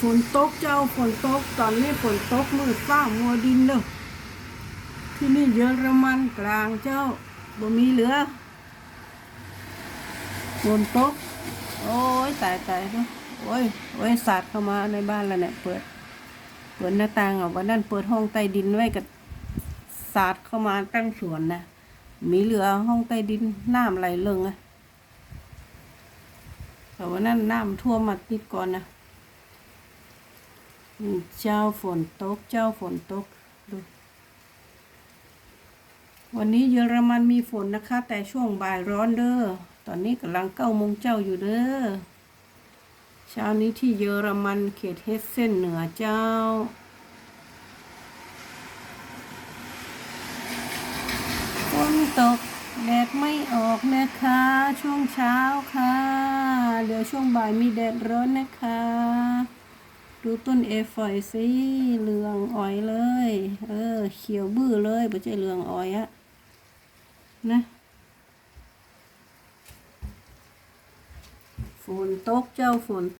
ฝนตกเจ้าฝนตกตอนนี้ฝนตกมืดฟ้ามัวดินเด้อที่นี่เยอรมันกลางเจ้าบ่มีเหลือฝนตก โอ้ยตายตายเนาะโอ้ยโอ้ยสาดเข้ามาในบ้านแล้วเนี่ยเปิดเปิดหน้าต่างอะวันนั้นเปิดห้องใต้ดินไว้กับสาดเข้ามาตั้งสวนนะมีเหลือห้องใต้ดินน้ำไหลเลิงอะแต่วันนั้นน้ำท่วมมาติดก่อนนะ เจ้าฝนตก เจ้าฝนตกดูวันนี้เยอรมันมีฝนนะคะ แต่ช่วงบ่ายร้อนเด้อ ตอนนี้กำลังเก้าโมงเจ้าอยู่เด้อ เช้านี้ที่เยอรมันเขตเฮสเซนเหนือเจ้า ฝนตกแดดไม่ออกนะคะ ช่วงเช้าค่ะ เดี๋ยวช่วงบ่ายมีแดดร้อนนะคะ ดูต้นเอฟอยสิเหลืองอ้อยเลย เออ เขียวบื้อเลยไม่ใช่เหลืองอ้อยอะนะฝนตกเจ้าฝน